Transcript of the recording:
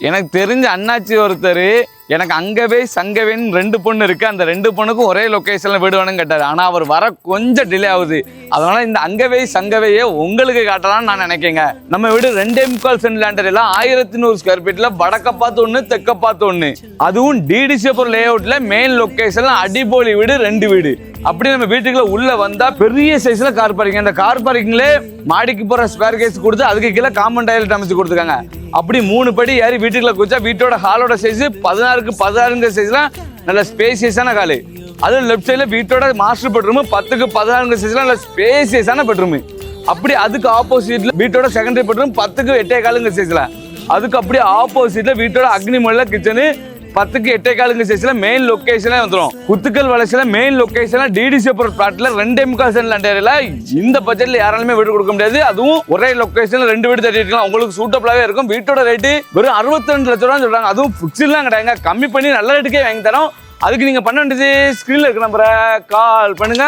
எனக்கு தெரிஞ்ச அண்ணாச்சி ஒருத்தர் எனக்கு அங்கவே சங்கவேன்னு ரெண்டு பொண்ணு இருக்கு. அந்த ரெண்டு பொண்ணுக்கும் ஒரே லொக்கேஷன்ல வீடு கேட்டார் கேட்டாரு. ஆனா அவர் வர கொஞ்சம் டிலே ஆகுது. அதனால இந்த அங்கவே சங்கவையே உங்களுக்கு காட்டலாம்னு நான் நினைக்கேங்க நம்ம வீடு ரெண்டே முக்கால் சென்ட் லேண்டர் எல்லாம் ஆயிரத்தி நூறு ஸ்கொயர் ஃபீட்டில் வடக்க பார்த்து ஒண்ணு தெக்க பார்த்து ஒண்ணு. அதுவும் டிடிசிபுரம் லே அவுட்ல மெயின் லொக்கேஷன்ல அடிபோலி வீடு ரெண்டு வீடு. அப்படி நம்ம வீட்டுக்குள்ள உள்ள வந்தா பெரிய சைஸ்ல கார் பார்க்கிங் அந்த கார் பார்க்கிங்லே மாடிக்கு போற ஸ்கொயர் கேஸ் கொடுத்து அதுக்கு கீழே காமன் டாய்லெட் அமைச்சு கொடுத்துருக்காங்க. அப்படி மூணு படி ஏறி வீட்டுக்குள்ள குச்சா வீட்டோட ஹாலோட சைஸ் இருக்கு. பதினாறுங்கிற சைஸ்லாம் நல்ல ஸ்பேசியஸான காலு அதுவும் லெஃப்ட் சைடுல வீட்டோட மாஸ்டர் பெட்ரூம் பத்துக்கு பதினாறுங்கிற சைஸ்லாம் நல்ல ஸ்பேசியஸான பெட்ரூம் அப்படி அதுக்கு ஆப்போசிட்ல வீட்டோட செகண்டரி பெட்ரூம் பத்துக்கு எட்டே காலுங்க சைஸ்ல அதுக்கு அப்படியே ஆப்போசிட்ல வீட்டோட அக்னி கிச்சனு பத்துக்கு எட்டே காலுங்க சைஸில் மெயின் லொக்கேஷனே வந்துடும் குத்துக்கல் வளர்ச்சியில மெயின் லொகேஷன்ல டிடிசி பிளாட்ல ரெண்டே முக்கால் சென்ட் லேண்ட் இந்த பட்ஜெட்ல யாராலுமே வீடு கொடுக்க முடியாது. அதுவும் ஒரே லொக்கேஷனில் ரெண்டு வீடு தட்டி இருக்கலாம். உங்களுக்கு சூட்டபிளாவே இருக்கும். வீட்டோட ரேட்டு வெறும் அறுபத்தி ரெண்டு லட்சம் ரூபா சொல்றாங்க. அதுவும் ஃபிக்ஸ்லாம் கிடையாதுங்க கம்மி பண்ணி நல்ல ரேட்டுக்கே வாங்கி தரோம். அதுக்கு நீங்க பண்ண வேண்டியது ஸ்கிரீன்ல இருக்க நம்பரை கால் பண்ணுங்க.